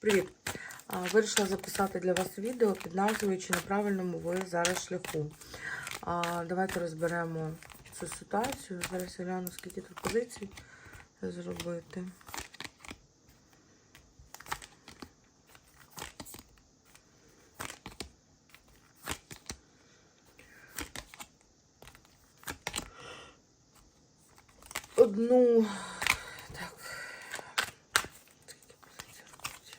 Привіт! Вирішила записати для вас відео під назвою Чи на правильному ви зараз шляху. Давайте розберемо цю ситуацію. Зараз я гляну, скільки тут позицій зробити. Одну. Так. Скільки позицій робити?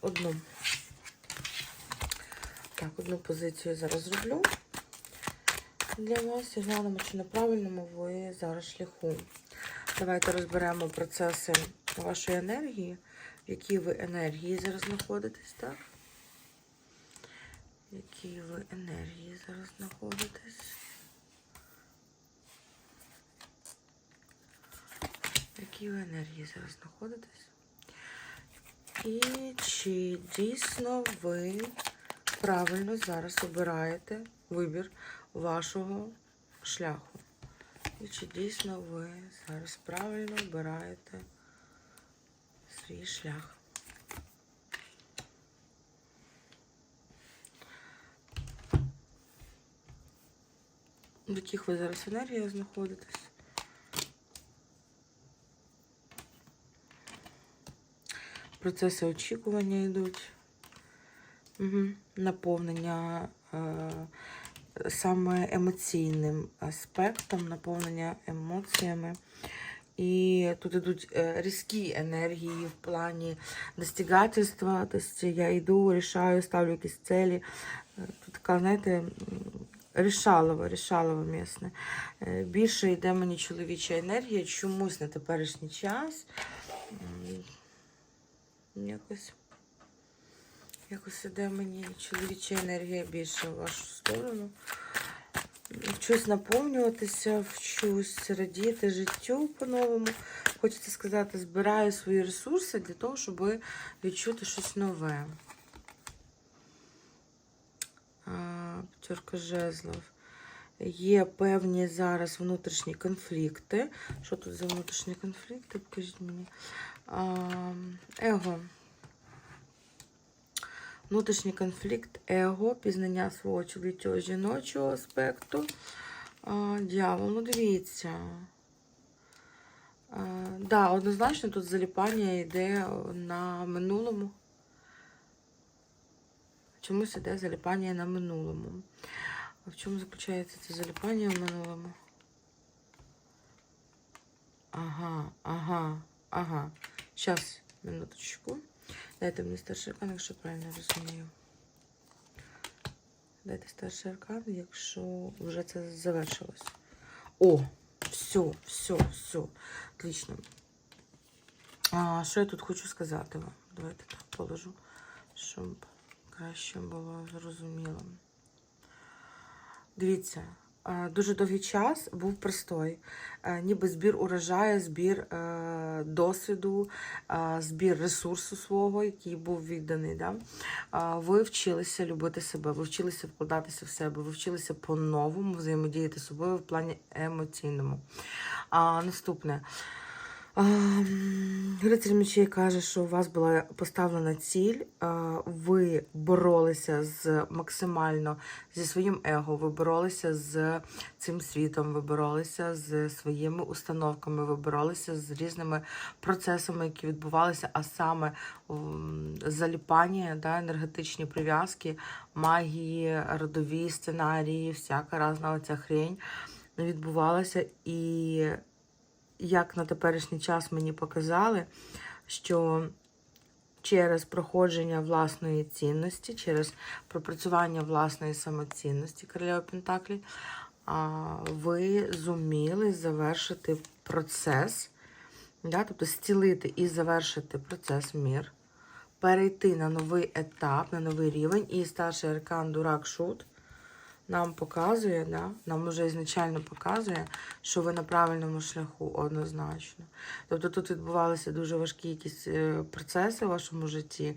Одну. Так, одну позицію зараз зроблю для вас глянемо, чи на правильному ви зараз шляху. Давайте розберемо процеси вашої енергії, в якій ви енергії зараз знаходитесь, так? В якій ви енергії зараз знаходитесь? В якій ви енергії зараз знаходитесь? І чи дійсно ви правильно зараз обираєте вибір вашого шляху? І чи дійсно ви зараз правильно обираєте свій шлях? В яких ви зараз енергіях знаходитесь? Процеси очікування йдуть. Угу. Наповнення е, саме емоційним аспектом, наповнення емоціями. І тут йдуть е, різкі енергії в плані достигательства. Тобто я йду, рішаю, ставлю якісь цілі. Е, Тут така, знаєте, м, рішалова, рішалова місне. Е, Більше йде мені чоловіча енергія, чомусь на теперішній час. Якось. Якось іде мені чоловіча енергія більше в вашу сторону. Вчусь наповнюватися, вчусь радіти життю по-новому. Хочеться сказати, збираю свої ресурси для того, щоб відчути щось нове. П'ятерка жезлов. Є певні зараз внутрішні конфлікти. Що тут за внутрішні конфлікти? Покажіть мені. Его. Внутрішній конфлікт, его, пізнання свого чоловічого жіночого аспекту. Дьявол, ну дивіться. А, да, однозначно тут заліпання йде на минулому. Чомусь іде заліпання на минулому. А в чому заключається це заліпання в минулому? Ага, ага, ага. Зараз, минуточку. Дайте мені старший аркан, якщо правильно розумію. Дайте старший аркан, якщо вже це завершилось. О, все, все, все. Отлично. А, що я тут хочу сказати вам? Давайте так положу, щоб краще було зрозуміло. Дивіться, дуже довгий час був простой. Е, Ніби збір урожаю, збір е, досвіду, е, збір ресурсу свого, який був відданий. Да? Е, Ви вчилися любити себе, ви вчилися вкладатися в себе, ви вчилися по-новому взаємодіяти з собою в плані емоційному. А, Наступне. Ем, Рицарь мечей каже, що у вас була поставлена ціль, ви боролися з максимально зі своїм его, ви боролися з цим світом, ви боролися з своїми установками, ви боролися з різними процесами, які відбувалися, а саме заліпання, да, енергетичні прив'язки, магії, родові сценарії, всяка різна оця хрень відбувалася. І як на теперішній час мені показали, що через проходження власної цінності, через пропрацювання власної самоцінності королева Пентаклі, ви зуміли завершити процес, да, тобто зцілити і завершити процес мір, перейти на новий етап, на новий рівень, і старший аркан Дурак Шут нам показує, да, нам вже ізначально показує, що ви на правильному шляху однозначно. Тобто тут відбувалися дуже важкі якісь е, процеси в вашому житті.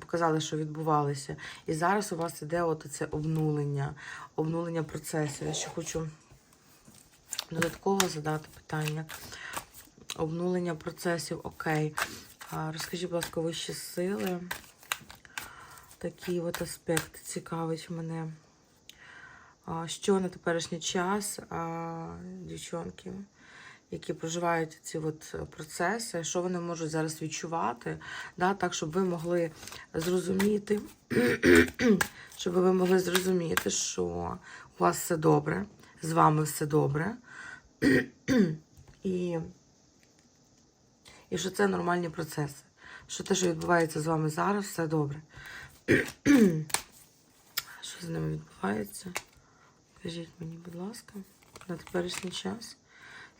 Показали, що відбувалися. І зараз у вас іде от це обнулення, обнулення процесу. Я ще хочу додатково задати питання. Обнулення процесів, окей. Розкажіть, будь ласка, вищі сили. Такий от аспект цікавить мене. Що на теперішній час, дівчонки, які проживають ці от процеси, що вони можуть зараз відчувати, да, так, щоб ви могли зрозуміти, щоб ви могли зрозуміти, що у вас все добре, з вами все добре. І, і що це нормальні процеси. Що те, що відбувається з вами зараз, все добре. Що з ними відбувається? Скажіть мені, будь ласка, на теперішній час.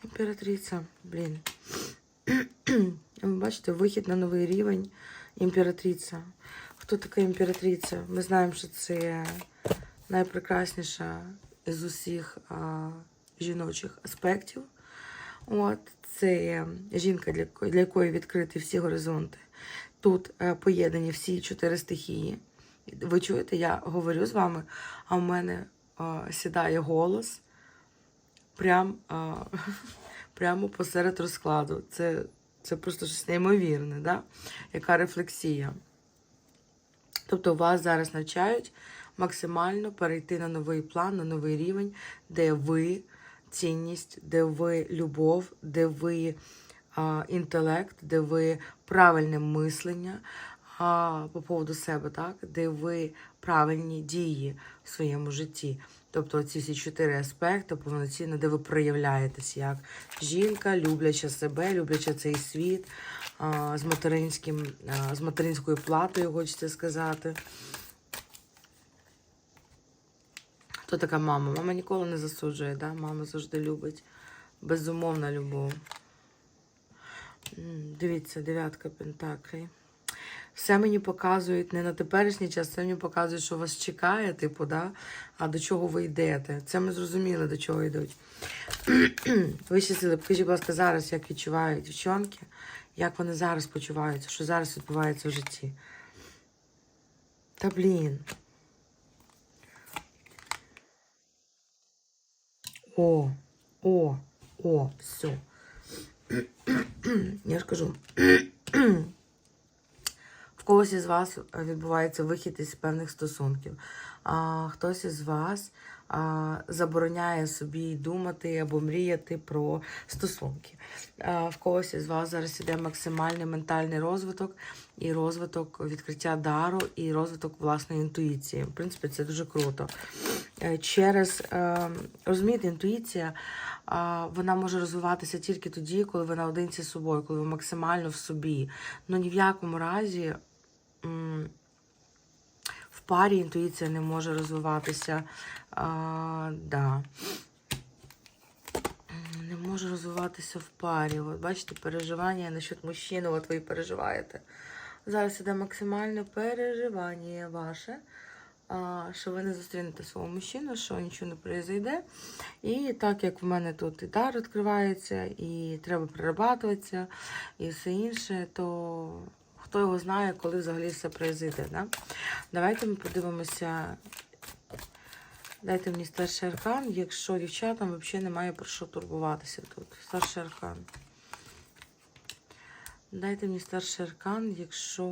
Імператриця, блін. Ви бачите, вихід на новий рівень. Імператриця. Хто така імператриця? Ми знаємо, що це найпрекрасніша із усіх а, жіночих аспектів. От, це жінка, для якої відкриті всі горизонти. Тут е, поєднані всі чотири стихії. Ви чуєте, я говорю з вами, а в мене е, сідає голос прям, е, прямо посеред розкладу. Це, це просто щось неймовірне, да? яка рефлексія. Тобто вас зараз навчають максимально перейти на новий план, на новий рівень, де ви цінність, де ви любов, де ви а, інтелект, де ви правильне мислення а, по поводу себе, так? де ви правильні дії в своєму житті. Тобто ці всі чотири аспекти повноцінно, де ви проявляєтесь як жінка, любляча себе, любляча цей світ, а, з материнським, а, з материнською платою, хочеться сказати. Хто така мама? Мама ніколи не засуджує, да? мама завжди любить. Безумовна любов. Дивіться, дев'ятка пентаклей. Все мені показують не на теперішній час, все мені показують, що вас чекає, типу, да? а до чого ви йдете. Це ми зрозуміли, до чого йдуть. Вищі сили, покажіть, будь ласка, зараз, як відчувають дівчонки, як вони зараз почуваються, що зараз відбувається в житті. Та блін. О, о, о, все. Я ж кажу. В когось із вас відбувається вихід із певних стосунків. А хтось із вас а, забороняє собі думати або мріяти про стосунки. А, в когось із вас зараз іде максимальний ментальний розвиток і розвиток відкриття дару, і розвиток власної інтуїції. В принципі, це дуже круто. Е, Через е, розумієте, інтуїція вона може розвиватися тільки тоді, коли ви наодинці з собою, коли ви максимально в собі. Ну ні в якому разі в парі інтуїція не може розвиватися. А, да. Не може розвиватися в парі. От бачите, переживання насчет мужчини, от ви переживаєте. Зараз іде максимальне переживання ваше, що ви не зустрінете свого мужчину, що нічого не произойде. І так як в мене тут і дар відкривається, і треба перерабатуватися, і все інше, то хто його знає, коли взагалі все произойде. Да? Давайте ми подивимося. Дайте мені старший аркан, якщо дівчатам взагалі немає про що турбуватися тут. Старший аркан. Дайте мені старший аркан, якщо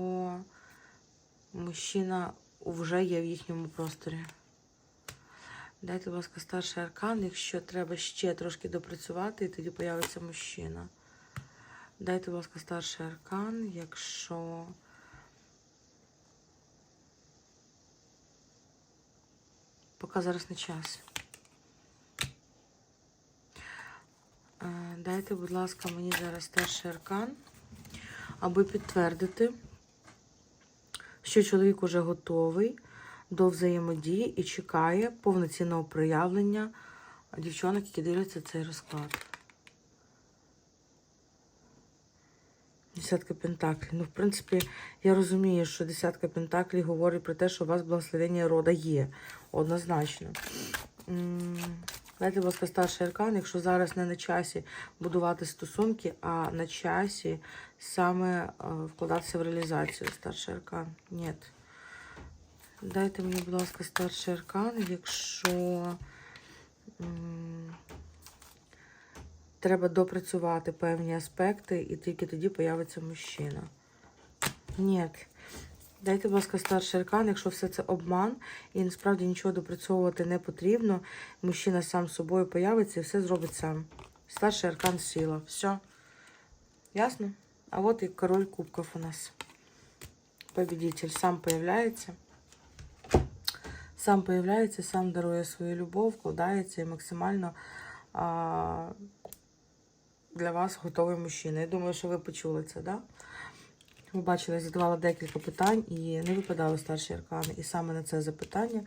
мужчина вже є в їхньому просторі. Дайте, будь ласка, старший аркан, якщо треба ще трошки допрацювати, і тоді появиться мужчина. Дайте, будь ласка, старший аркан, якщо. Поки зараз не час. Е, Дайте, будь ласка, мені зараз старший аркан, аби підтвердити, що чоловік уже готовий до взаємодії і чекає повноцінного проявлення дівчонок, які дивляться цей розклад. Десятка пентаклів. Ну, в принципі, я розумію, що десятка пентаклів говорить про те, що у вас благословення рода є. Однозначно. Дайте, будь ласка, старший аркан, якщо зараз не на часі будувати стосунки, а на часі саме е, вкладатися в реалізацію. Старший аркан. Ні. Дайте мені, будь ласка, старший аркан, якщо треба допрацювати певні аспекти, і тільки тоді появиться мужчина. Ні. Дайте, будь ласка, старший аркан, якщо все це обман, і насправді нічого допрацьовувати не потрібно, мужчина сам собою появиться і все зробить сам. Старший аркан сила. Все. Ясно? А от і король кубків у нас. Победитель сам появляється. Сам появляється, сам дарує свою любов, вкладається і максимально а, для вас готовий мужчина. Я думаю, що ви почули це, так? Да? Ви бачили, я задавала декілька питань і не випадали старші аркани. І саме на це запитання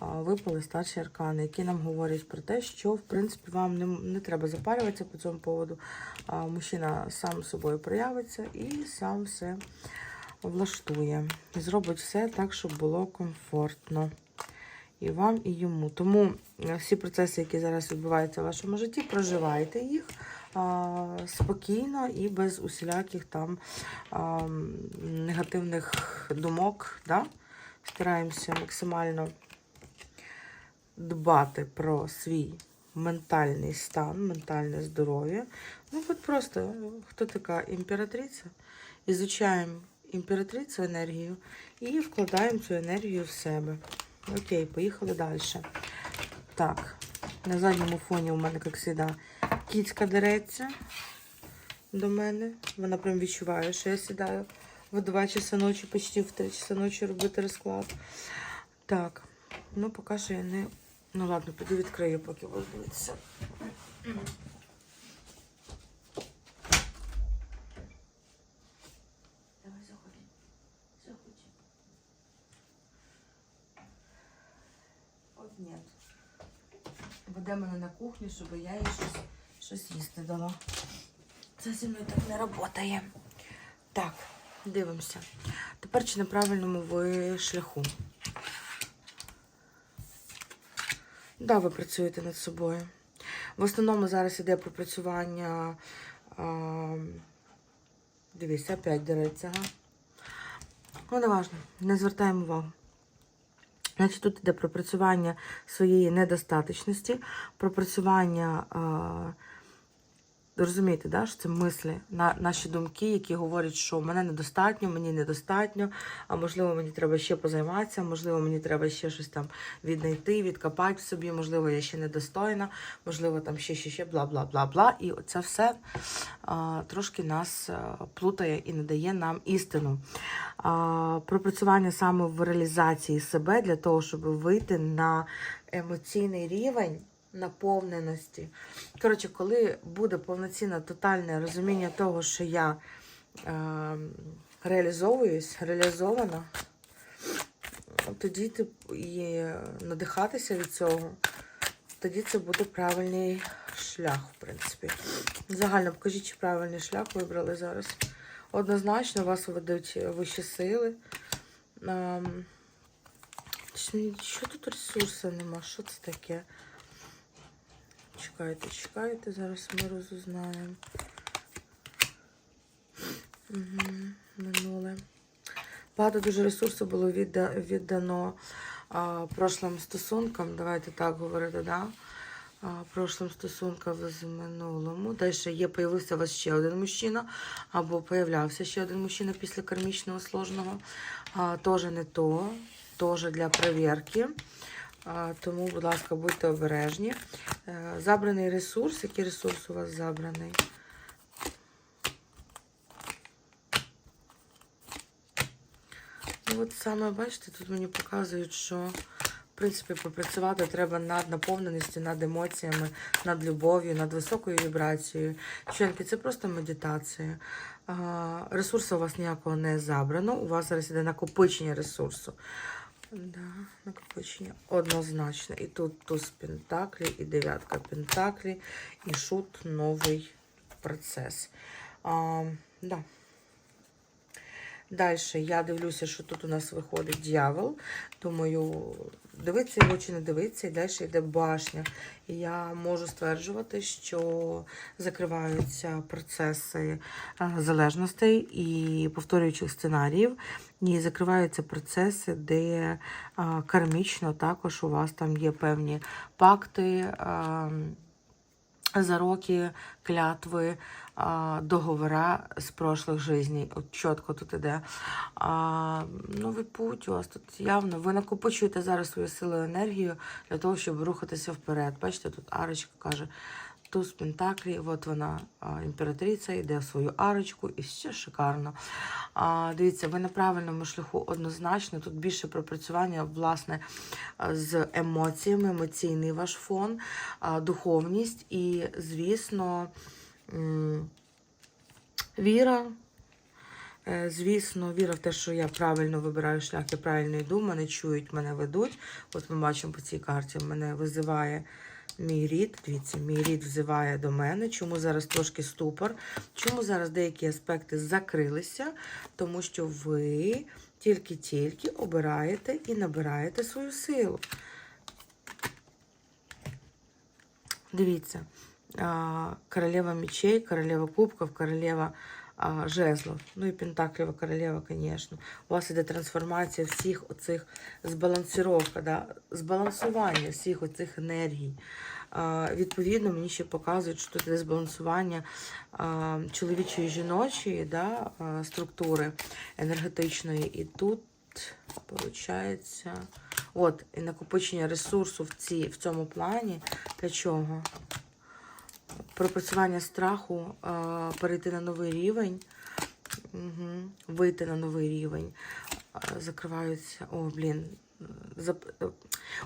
випали старші аркани, які нам говорять про те, що в принципі вам не, не треба запарюватися по цьому поводу. Мужчина сам собою проявиться і сам все влаштує. І зробить все так, щоб було комфортно. І вам, і йому. Тому е, всі процеси, які зараз відбуваються в вашому житті, проживайте їх спокійно і без усіляких там негативних думок. Да? Стараємося максимально дбати про свій ментальний стан, ментальне здоров'я. Ну, от просто е, хто така імператриця? Ізучаємо імператрицю енергію і вкладаємо цю енергію в себе. Окей, поїхали далі. Так, на задньому фоні у мене, як завжди, кіцька дереться до мене. Вона прям відчуває, що я сідаю в 2 часа ночі, почти в 3 часа ночі робити розклад. Так, ну поки що я не. Ну ладно, піду відкрию, поки ви ні. Веде мене на кухню, щоб я їй щось, щось їсти дала. Це зі мною так не працює. Так, дивимося. Тепер чи на правильному ви шляху? Да, ви працюєте над собою. В основному зараз іде пропрацювання. А, дивись, опять дереться, ага. Ну, не важно, не звертаємо увагу. Значить, тут йде пропрацювання своєї недостаточності, пропрацювання, а, розумієте, да, що це мислі, на, наші думки, які говорять, що мене недостатньо, мені недостатньо, а можливо, мені треба ще позайматися, можливо, мені треба ще щось там віднайти, відкопати в собі, можливо, я ще недостойна, можливо, там ще, ще, ще, бла, бла, бла, бла. І це все а, трошки нас плутає і не дає нам істину. А, пропрацювання саме в реалізації себе для того, щоб вийти на емоційний рівень наповненості. Коротше, коли буде повноцінне тотальне розуміння того, що я е, реалізовуюсь, реалізована, тоді ти і надихатися від цього, тоді це буде правильний шлях, в принципі. Загально покажіть, чи правильний шлях вибрали зараз. Однозначно вас ведуть вищі сили. Ем, Що тут ресурсу нема? Що це таке? Чекайте, чекайте, зараз ми розузнаємо. Угу, минуле. Багато дуже ресурсу було відда, віддано а, прошлим стосункам. Давайте так говорити, да? А, прошлим стосункам з минулому. Далі є, появився у вас ще один мужчина, або появлявся ще один мужчина після кармічного сложного. А, Тоже не то, теж для перевірки. Тому, будь ласка, будьте обережні. Е, Забраний ресурс. Який ресурс у вас забраний? Ну, от саме, бачите, тут мені показують, що в принципі попрацювати треба над наповненістю, над емоціями, над любов'ю, над високою вібрацією. Членки, це просто медитація. Ресурсу у вас ніякого не забрано. У вас зараз іде накопичення ресурсу. Да, накопичення однозначно. І тут туз пентаклі, і дев'ятка пентаклі, і шут новий процес. А, да. Далі я дивлюся, що тут у нас виходить дьявол. Думаю, дивиться його чи не дивиться, і далі йде башня. І я можу стверджувати, що закриваються процеси залежностей і повторюючих сценаріїв. І закриваються процеси, де кармічно також у вас там є певні пакти. А, зароки, клятви, договора з прошлих жизней. От чітко тут іде. А, новий путь у вас тут явно. Ви накопичуєте зараз свою силу і енергію для того, щоб рухатися вперед. Бачите, тут арочка каже. Туз Пентаклі, от вона, імператриця, йде в свою арочку, і все шикарно. Дивіться, ви на правильному шляху однозначно. Тут більше пропрацювання, власне, з емоціями, емоційний ваш фон, духовність і, звісно, віра. Е, Звісно, віра в те, що я правильно вибираю шлях, я правильно йду, мене чують, мене ведуть. От ми бачимо по цій карті, мене визиває мій рід. Дивіться, мій рід взиває до мене. Чому зараз трошки ступор? Чому зараз деякі аспекти закрилися? Тому що ви тільки-тільки обираєте і набираєте свою силу. Дивіться, королева мечей, королева кубков, королева а, жезлов. Ну і Пентаклева королева, звісно. У вас іде трансформація всіх оцих збалансировка, да? збалансування всіх оцих енергій. А, відповідно, мені ще показують, що тут іде збалансування а, чоловічої жіночої да? а, структури енергетичної. І тут, виходить, от, і накопичення ресурсу в, ці, в цьому плані. Для чого? Пропрацювання страху, перейти на новий рівень, угу. вийти на новий рівень. Закриваються. О, блін. Е,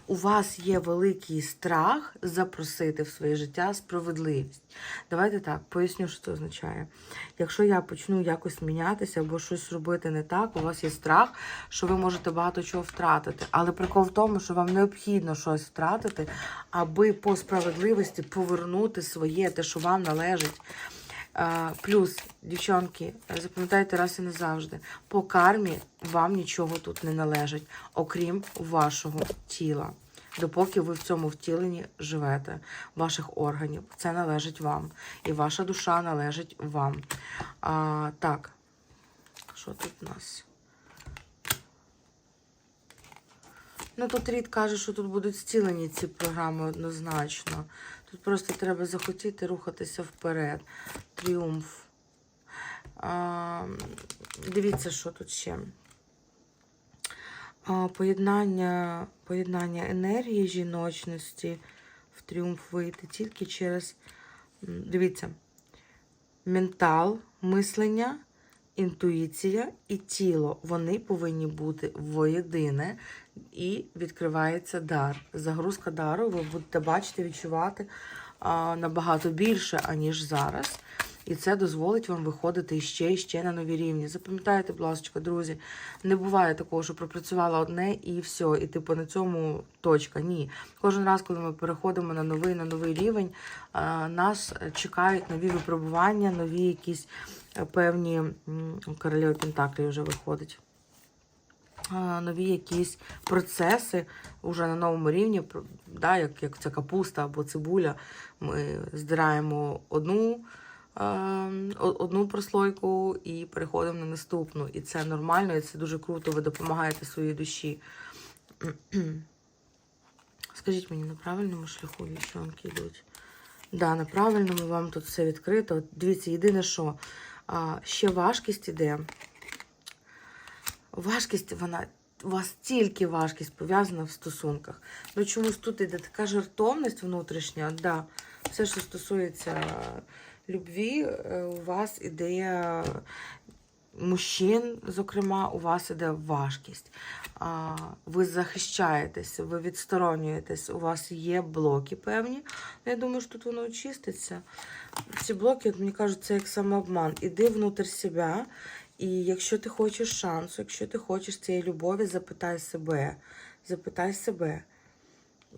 У вас є великий страх запросити в своє життя справедливість. Давайте так, поясню, що це означає. Якщо я почну якось мінятися або щось робити не так, у вас є страх, що ви можете багато чого втратити. Але прикол в тому, що вам необхідно щось втратити, аби по справедливості повернути своє, те, що вам належить. Плюс, дівчонки, запам'ятайте раз і назавжди, по кармі вам нічого тут не належить, окрім вашого тіла. Допоки ви в цьому втіленні живете, ваших органів, це належить вам. І ваша душа належить вам. А, Так, що тут у нас? Ну, тут Рід каже, що тут будуть зцілені ці програми однозначно. Тут просто треба захотіти рухатися вперед. Тріумф. А, дивіться, що тут ще. А, поєднання, поєднання енергії жіночності в тріумф вийти тільки через. Дивіться, ментал, мислення, інтуїція і тіло. Вони повинні бути воєдине і відкривається дар. Загрузка дару ви будете бачити, відчувати а, набагато більше, аніж зараз. І це дозволить вам виходити іще і ще на нові рівні. Запам'ятайте, будь ласка, друзі, не буває такого, що пропрацювала одне і все, і типу на цьому точка. Ні. Кожен раз, коли ми переходимо на новий на новий рівень, нас чекають нові випробування, нові якісь е, певні м, Пентаклі вже виходить. Нові якісь процеси вже на новому рівні, да, як, як ця капуста або цибуля. Ми здираємо одну, одну прослойку і переходимо на наступну. І це нормально, і це дуже круто. Ви допомагаєте своїй душі. Скажіть мені, на правильному шляху вівчонки йдуть? Да, на правильному вам тут все відкрито. Дивіться, єдине, що ще важкість іде. Важкість, вона. У вас тільки важкість пов'язана в стосунках. Ну чомусь тут іде така жертовність внутрішня. Да, все, що стосується любві, е, у вас іде мужчин, зокрема, у вас іде важкість. Ви захищаєтесь, ви відсторонюєтесь, у вас є блоки певні. Ну, Я думаю, що тут воно очиститься. Ці блоки, мені кажуть, це як самообман. Іди внутрь себе. І якщо ти хочеш шансу, якщо ти хочеш цієї любові, запитай себе. Запитай себе.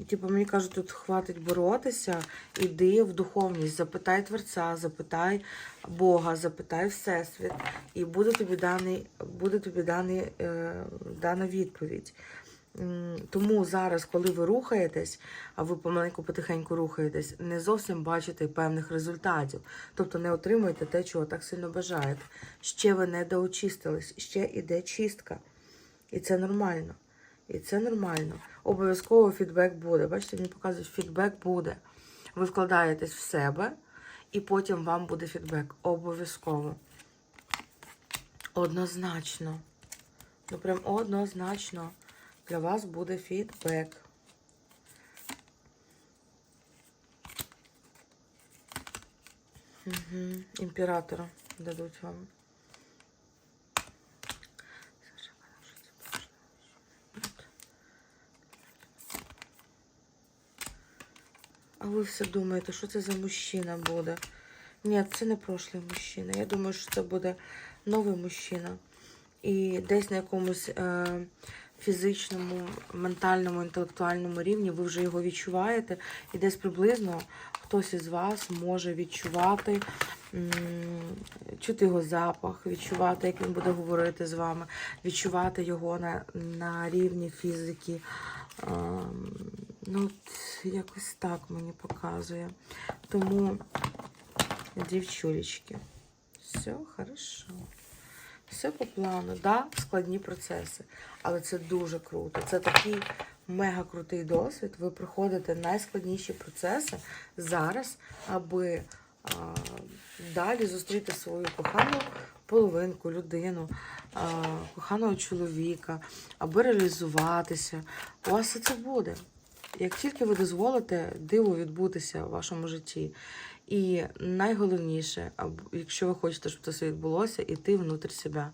Типу, мені кажуть, тут хватить боротися, іди в духовність, запитай Творця, запитай Бога, запитай Всесвіт, і буде тобі даний, буде тобі даний, е, дана відповідь. Тому зараз, коли ви рухаєтесь, а ви помаленьку потихеньку рухаєтесь, не зовсім бачите певних результатів. Тобто не отримуєте те, чого так сильно бажаєте. Ще ви не доочистились, ще іде чистка. І це нормально. І це нормально. Обов'язково фідбек буде. Бачите, мені показують, фідбек буде. Ви вкладаєтесь в себе, і потім вам буде фідбек. Обов'язково. Однозначно. Ну, прям однозначно. Для вас буде фідбек. Угу. Імператора дадуть вам. Ви все думаєте, що це за мужчина буде? Ні, це не прошлий мужчина. Я думаю, що це буде новий мужчина. І десь на якомусь е, фізичному, ментальному, інтелектуальному рівні ви вже його відчуваєте. І десь приблизно хтось із вас може відчувати, чути його запах, відчувати, як він буде говорити з вами, відчувати його на, на рівні фізики. Ем, Ну, от якось так мені показує. Тому, дівчулечки, все хорошо. Все по плану. Да, складні процеси. Але це дуже круто. Це такий мега крутий досвід. Ви проходите найскладніші процеси зараз, аби а, далі зустріти свою кохану половинку, людину, а, коханого чоловіка, аби реалізуватися. У вас це буде. Як тільки ви дозволите диву відбутися в вашому житті. І найголовніше, якщо ви хочете, щоб це все відбулося, іти внутрі себе,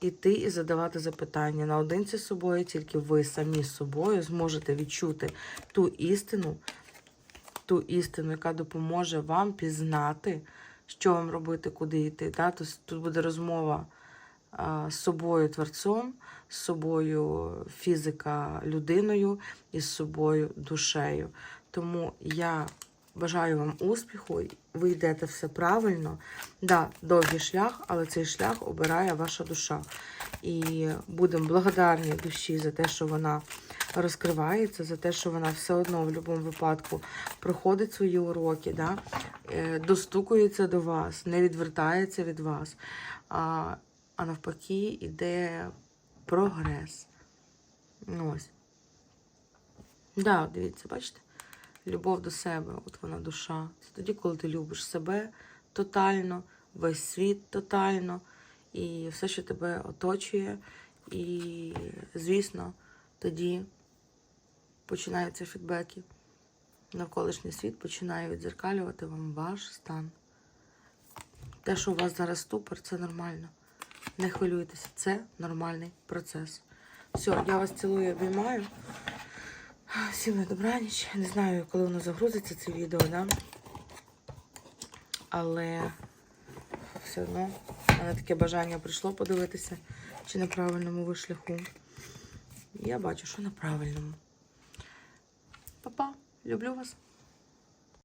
іти і задавати запитання наодинці з собою, тільки ви самі з собою зможете відчути ту істину, ту істину, яка допоможе вам пізнати, що вам робити, куди йти. Тут буде розмова з собою творцом, з собою фізика людиною і з собою душею. Тому я бажаю вам успіху, ви йдете все правильно. Да, довгий шлях, але цей шлях обирає ваша душа. І будемо благодарні душі за те, що вона розкривається, за те, що вона все одно в будь-якому випадку проходить свої уроки, да? е, достукується до вас, не відвертається від вас, а, навпаки, йде прогрес. Ну, Ось. Да, дивіться, бачите? Любов до себе, от вона душа. Це тоді, коли ти любиш себе тотально, весь світ тотально, і все, що тебе оточує. І, звісно, тоді починаються фідбеки. Навколишній світ починає відзеркалювати вам ваш стан. Те, що у вас зараз ступор, це нормально. Не хвилюйтеся, це нормальний процес. Все, я вас цілую, обіймаю. Всім на добраніч. Не знаю, коли воно загрузиться, це відео, да? Але все одно в мене таке бажання прийшло подивитися, чи на правильному ви шляху. Я бачу, що на правильному. Па-па, люблю вас.